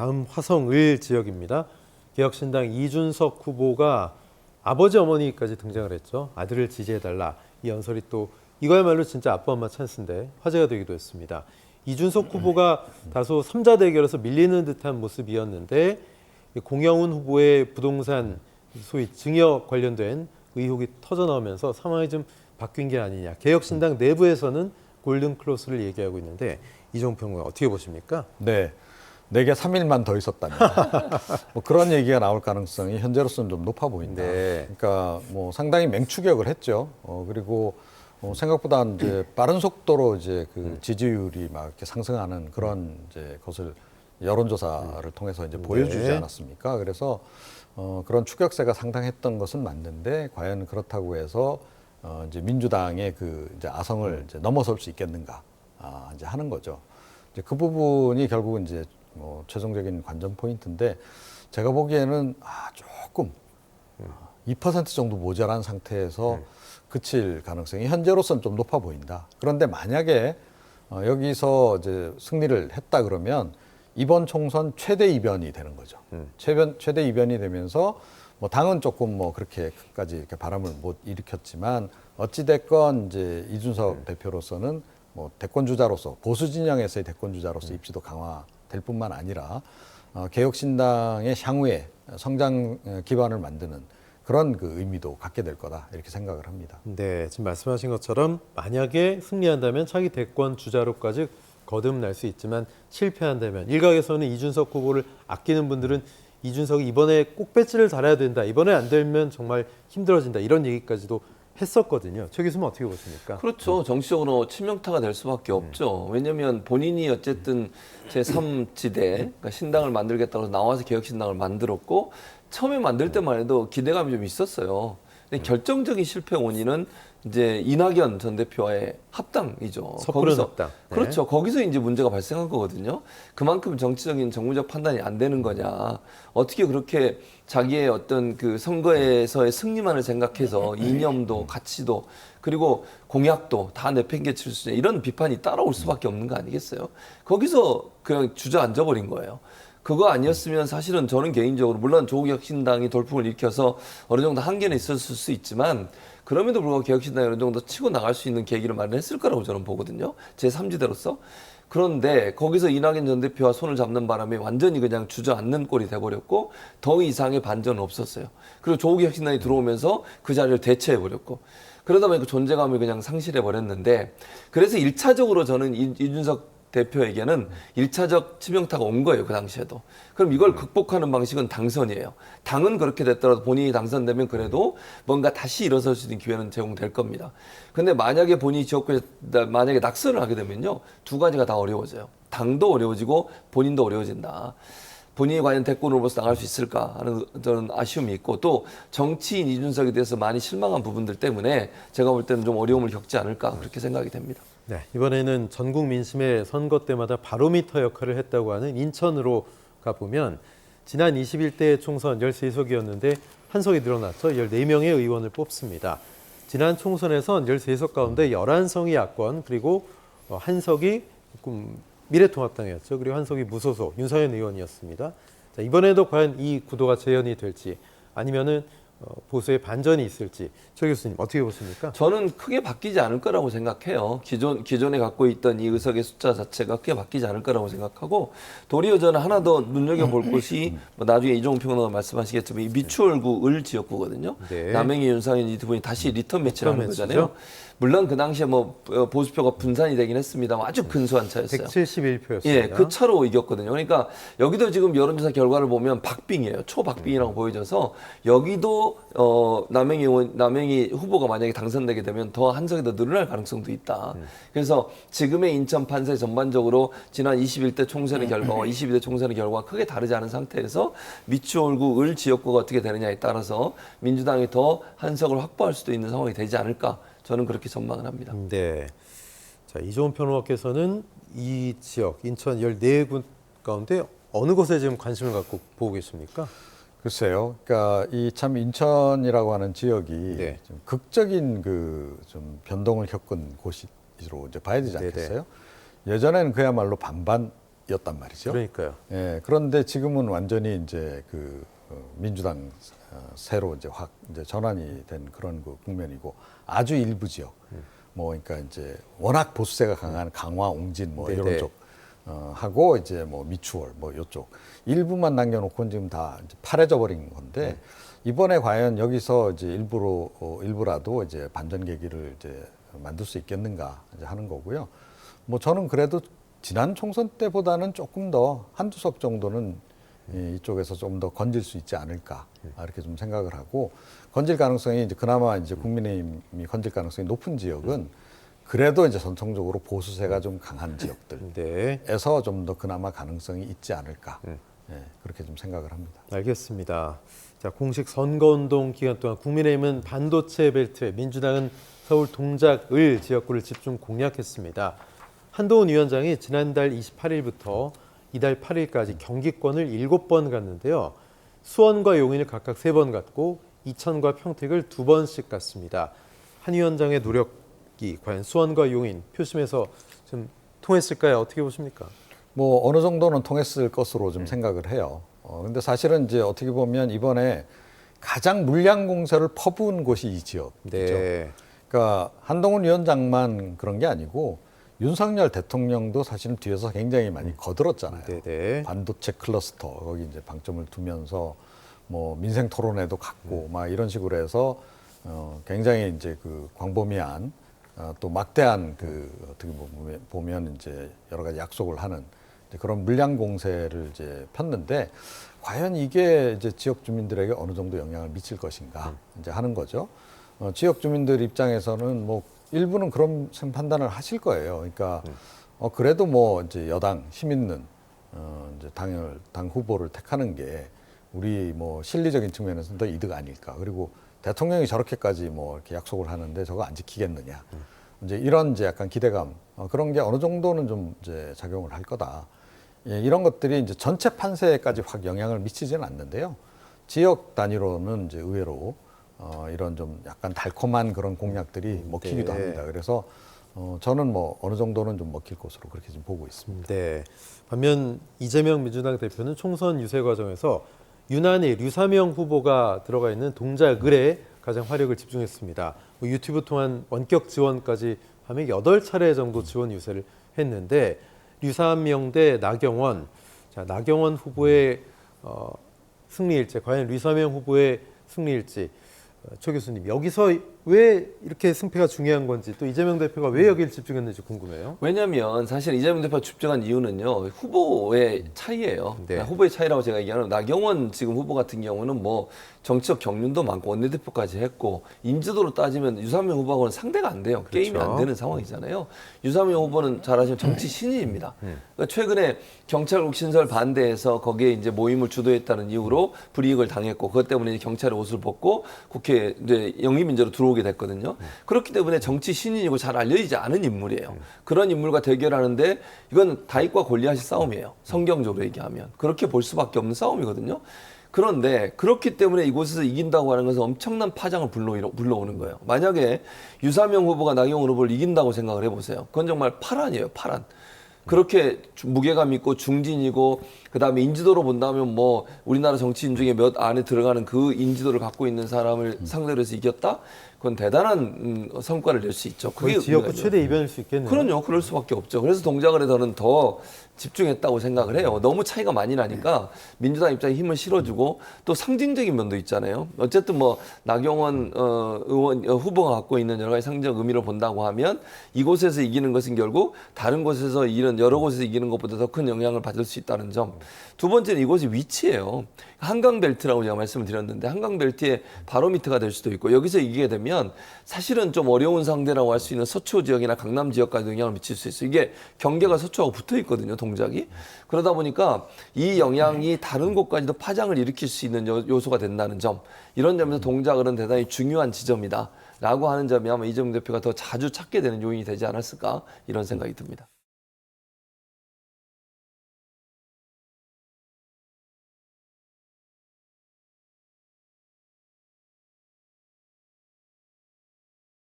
다음 화성을 지역입니다. 개혁신당 이준석 후보가 아버지 어머니까지 등장을 했죠. 아들을 지지해달라. 이 연설이 또 이거야말로 진짜 아빠 엄마 찬스인데 화제가 되기도 했습니다. 이준석 후보가 다소 삼자 대결에서 밀리는 듯한 모습이었는데 공영훈 후보의 부동산 소위 증여 관련된 의혹이 터져 나오면서 상황이 좀 바뀐 게 아니냐. 개혁신당 내부에서는 골든 클로스를 얘기하고 있는데 이종 평론 어떻게 보십니까? 네. 내게 3일만 더 있었다면 뭐 그런 얘기가 나올 가능성이 현재로서는 좀 높아 보인다. 네. 그러니까 뭐 상당히 맹추격을 했죠. 어, 그리고 어, 생각보다 이제 빠른 속도로 이제 그 지지율이 막 이렇게 상승하는 그런 이제 것을 여론조사를 통해서 이제 보여주지 네. 않았습니까? 그래서 어, 그런 추격세가 상당했던 것은 맞는데 과연 그렇다고 해서 어, 이제 민주당의 그 이제 아성을 이제 넘어설 수 있겠는가? 아, 이제 하는 거죠. 이제 그 부분이 결국은 이제 뭐 최종적인 관전 포인트인데 제가 보기에는 아, 조금 2% 정도 모자란 상태에서 그칠 가능성이 현재로서는 좀 높아 보인다. 그런데 만약에 어, 여기서 이제 승리를 했다 그러면 이번 총선 최대 이변이 되는 거죠. 최변, 최대 이변이 되면서 뭐 당은 조금 뭐 그렇게까지 이렇게 바람을 못 일으켰지만 어찌 됐건 이제 이준석 대표로서는 뭐 대권 주자로서 보수 진영에서의 대권 주자로서 입지도 강화 될 뿐만 아니라 어, 개혁신당의 향후에 성장 어, 기반을 만드는 그런 그 의미도 갖게 될 거다 이렇게 생각을 합니다. 네, 지금 말씀하신 것처럼 만약에 승리한다면 차기 대권 주자로까지 거듭날 수 있지만 실패한다면 일각에서는 이준석 후보를 아끼는 분들은 이준석이 이번에 꼭 배지를 달아야 된다. 이번에 안 되면 정말 힘들어진다. 이런 얘기까지도 했었거든요. 최 교수님 어떻게 보십니까? 그렇죠. 정치적으로 치명타가 될 수밖에 없죠. 왜냐하면 본인이 어쨌든 제3지대, 그러니까 신당을 만들겠다고 해서 나와서 개혁신당을 만들었고 처음에 만들 때만 해도 기대감이 좀 있었어요. 근데 결정적인 실패 원인은 이제 이낙연 전 대표와의 합당이죠. 섣부른 합당. 네. 그렇죠. 거기서 이제 문제가 발생한 거거든요. 그만큼 정치적인 정무적 판단이 안 되는 거냐. 어떻게 그렇게 자기의 어떤 그 선거에서의 승리만을 생각해서 이념도 가치도 그리고 공약도 다 내팽개칠 수 있는 이런 비판이 따라올 수밖에 없는 거 아니겠어요? 거기서 그냥 주저앉아 버린 거예요. 그거 아니었으면 사실은 저는 개인적으로 물론 조국혁신당이 돌풍을 일으켜서 어느 정도 한계는 있었을 수 있지만 그럼에도 불구하고 개혁신당이 어느 정도 치고 나갈 수 있는 계기를 마련했을 거라고 저는 보거든요. 제 3지대로서. 그런데 거기서 이낙연 전 대표와 손을 잡는 바람에 완전히 그냥 주저앉는 꼴이 돼버렸고 더 이상의 반전은 없었어요. 그리고 조국 혁신당이 들어오면서 그 자리를 대체해버렸고 그러다 보니까 존재감을 그냥 상실해버렸는데 그래서 일차적으로 저는 이- 이준석 대표에게는 일차적 치명타가 온 거예요, 그 당시에도. 그럼 이걸 극복하는 방식은 당선이에요. 당은 그렇게 됐더라도 본인이 당선되면 그래도 뭔가 다시 일어설 수 있는 기회는 제공될 겁니다. 근데 만약에 본인이 지역구에 만약에 낙선을 하게 되면요, 두 가지가 다 어려워져요. 당도 어려워지고 본인도 어려워진다. 본인이 과연 대권 후보로서 나갈 수 있을까 하는 저는 아쉬움이 있고 또 정치인 이준석에 대해서 많이 실망한 부분들 때문에 제가 볼 때는 좀 어려움을 겪지 않을까 그렇게 생각이 됩니다. 네, 이번에는 전국 민심의 선거 때마다 바로미터 역할을 했다고 하는 인천으로 가보면 지난 21대 총선 13석이었는데 한 석이 늘어났죠. 14명의 의원을 뽑습니다. 지난 총선에선 13석 가운데 11석이 야권 그리고 어, 한 석이 조금 미래통합당이었죠. 그리고 한 석이 무소속 윤서현 의원이었습니다. 자, 이번에도 과연 이 구도가 재현이 될지 아니면은 어, 보수의 반전이 있을지 최 교수님 어떻게 보십니까? 저는 크게 바뀌지 않을 거라고 생각해요. 기존 기존에 갖고 있던 이 의석의 숫자 자체가 크게 바뀌지 않을 거라고 생각하고 도리어 저는 하나 더 눈여겨 볼 것이 뭐 나중에 이종훈 평론가 말씀하시겠지만 이 미추홀구 을 지역구거든요. 네. 남행이 윤상현 이 두 분이 다시 리턴 매치를 하는. 거잖아요. 물론 그 당시에 뭐 어, 보수표가 분산이 되긴 했습니다만 아주 근소한 차였어요. 171표였습니다. 예, 그 차로 이겼거든요. 그러니까 여기도 지금 여론조사 결과를 보면 박빙이에요. 초박빙이라고 보여져서 여기도 어 의원, 남행이 후보가 만약에 당선되게 되면 더 한석이 더 늘어날 가능성도 있다. 그래서 지금의 인천 판세 전반적으로 지난 21대 총선의 결과와 22대 총선의 결과가 크게 다르지 않은 상태에서 미추홀구 을 지역구가 어떻게 되느냐에 따라서 민주당이 더 한석을 확보할 수도 있는 상황이 되지 않을까. 저는 그렇게 전망을 합니다. 네. 자, 이종훈 평론가께서는 이 지역 인천 14군 가운데 어느 곳에 지금 관심을 갖고 보고 계십니까? 글쎄요. 그러니까 이 참 인천이라고 하는 지역이 네. 좀 극적인 그 좀 변동을 겪은 곳으로 이제 봐야 되지 네네. 않겠어요? 예전에는 그야말로 반반 였단 말이죠. 그러니까요. 예, 그런데 지금은 완전히 이제 그 어, 민주당 어, 새로 이제 확 이제 전환이 된 그런 그 국면이고 아주 일부 지역 뭐 그러니까 이제 워낙 보수세가 강한 강화, 옹진 뭐 네네. 이런 쪽 어, 하고 이제 뭐 미추홀 뭐 요쪽 일부만 남겨놓고는 지금 다 이제 파래져 버린 건데 이번에 과연 여기서 이제 일부로 어, 일부라도 이제 반전 계기를 이제 만들 수 있겠는가 이제 하는 거고요. 뭐 저는 그래도 지난 총선 때보다는 조금 더 한두 석 정도는 이- 이쪽에서 좀 더 건질 수 있지 않을까 아, 이렇게 좀 생각을 하고 건질 가능성이 이제 그나마 이제 국민의힘이 건질 가능성이 높은 지역은 그래도 이제 전통적으로 보수세가 좀 강한 지역들에서 네. 좀더 그나마 가능성이 있지 않을까 예, 그렇게 좀 생각을 합니다. 알겠습니다. 자, 공식 선거운동 기간 동안 국민의힘은 반도체 벨트, 민주당은 서울 동작을 지역구를 집중 공략했습니다. 한동훈 위원장이 지난달 28일부터 이달 8일까지 경기권을 7번 갔는데요. 수원과 용인을 각각 3번 갔고 이천과 평택을 2번씩 갔습니다. 한 위원장의 노력 이 과연 수원과 용인 표심에서 좀 통했을까요? 어떻게 보십니까? 뭐 어느 정도는 통했을 것으로 좀 생각을 해요. 어, 근데 사실은 이제 어떻게 보면 이번에 가장 물량 공세를 퍼부은 곳이 이 지역이죠. 네. 그러니까 한동훈 위원장만 그런 게 아니고 윤석열 대통령도 사실은 뒤에서 굉장히 많이 거들었잖아요. 네네. 반도체 클러스터 거기 이제 방점을 두면서 뭐 민생 토론회도 갖고 막 이런 식으로 해서 어 굉장히 이제 그 광범위한 어, 또 막대한 그 어떻게 보면, 보면 이제 여러 가지 약속을 하는 그런 물량 공세를 이제 폈는데 과연 이게 이제 지역 주민들에게 어느 정도 영향을 미칠 것인가 이제 하는 거죠. 어, 지역 주민들 입장에서는 뭐 일부는 그런 판단을 하실 거예요. 그러니까 어 그래도 뭐 이제 여당 힘 있는 어 이제 당을 당 후보를 택하는 게 우리 뭐 실리적인 측면에서는 더 이득 아닐까. 그리고 대통령이 저렇게까지 뭐 이렇게 약속을 하는데 저거 안 지키겠느냐. 이제 이런 이제 약간 기대감 어, 그런 게 어느 정도는 좀 이제 작용을 할 거다. 예, 이런 것들이 이제 전체 판세까지 확 영향을 미치지는 않는데요. 지역 단위로는 이제 의외로 어, 이런 좀 약간 달콤한 그런 공약들이 먹히기도 네. 합니다. 그래서 어, 저는 뭐 어느 정도는 좀 먹힐 것으로 그렇게 좀 보고 있습니다. 네. 반면 이재명 민주당 대표는 총선 유세 과정에서 유난히 류사명 후보가 들어가 있는 동작 을에 가장 화력을 집중했습니다. 뭐 유튜브 통한 원격 지원까지 하면 여덟 차례 정도 지원 유세를 했는데 류사명 대 나경원, 자 나경원 후보의 어, 승리일지 과연 류사명 후보의 승리일지 어, 초 교수님 여기서 왜 이렇게 승패가 중요한 건지 또 이재명 대표가 왜 여기를 집중했는지 궁금해요. 왜냐하면 사실 이재명 대표가 집중한 이유는요 후보의 차이예요. 네. 그러니까 후보의 차이라고 제가 얘기하는 나경원 지금 후보 같은 경우는 뭐 정치적 경륜도 많고 원내대표까지 했고 인지도로 따지면 유사민 후보하고는 상대가 안 돼요. 게임이 안 되는 상황이잖아요. 유사민 후보는 잘 아시면 정치 신인입니다. 그러니까 최근에 경찰국 신설 반대해서 거기에 이제 모임을 주도했다는 이유로 불이익을 당했고 그것 때문에 경찰의 옷을 벗고 국회 이제 영입 인재로 들어 오게 됐거든요. 그렇기 때문에 정치 신인이고 잘 알려지지 않은 인물이에요. 그런 인물과 대결하는데 이건 다윗과 골리앗의 싸움이에요. 성경적으로 얘기하면 그렇게 볼 수밖에 없는 싸움이거든요. 그런데 그렇기 때문에 이곳에서 이긴다고 하는 것은 엄청난 파장을 불러, 불러오는 거예요. 만약에 유사명 후보가 나경원 후보를 이긴다고 생각을 해보세요. 그건 정말 파란이에요, 파란. 그렇게 주- 무게감 있고 중진이고 그다음에 인지도로 본다면 뭐 우리나라 정치인 중에 몇 안에 들어가는 그 인지도를 갖고 있는 사람을 상대로 해서 이겼다? 그건 대단한 음, 성과를 낼 수 있죠. 그게 지역구 최대 이변일 수 있겠네요. 그럼요. 그럴 수밖에 없죠. 그래서 동작을 해서는 더 집중했다고 생각을 해요. 너무 차이가 많이 나니까 민주당 입장에 힘을 실어주고 또 상징적인 면도 있잖아요. 어쨌든 뭐 나경원 어, 의원 어, 후보가 갖고 있는 여러 가지 상징적 의미를 본다고 하면 이곳에서 이기는 것은 결국 다른 곳에서 이기는 여러 곳에서 이기는 것보다 더 큰 영향을 받을 수 있다는 점. 두 번째는 이곳이 위치예요. 한강 벨트라고 제가 말씀을 드렸는데 한강 벨트의 바로미터가 될 수도 있고 여기서 이기게 되면 사실은 좀 어려운 상대라고 할 수 있는 서초 지역이나 강남 지역까지 영향을 미칠 수 있어요. 이게 경계가 서초하고 붙어 있거든요, 동작이. 그러다 보니까 이 영향이 다른 곳까지도 파장을 일으킬 수 있는 요- 요소가 된다는 점. 이런 점에서 동작은 대단히 중요한 지점이다. 라고 하는 점이 아마 이재명 대표가 더 자주 찾게 되는 요인이 되지 않았을까 이런 생각이 듭니다.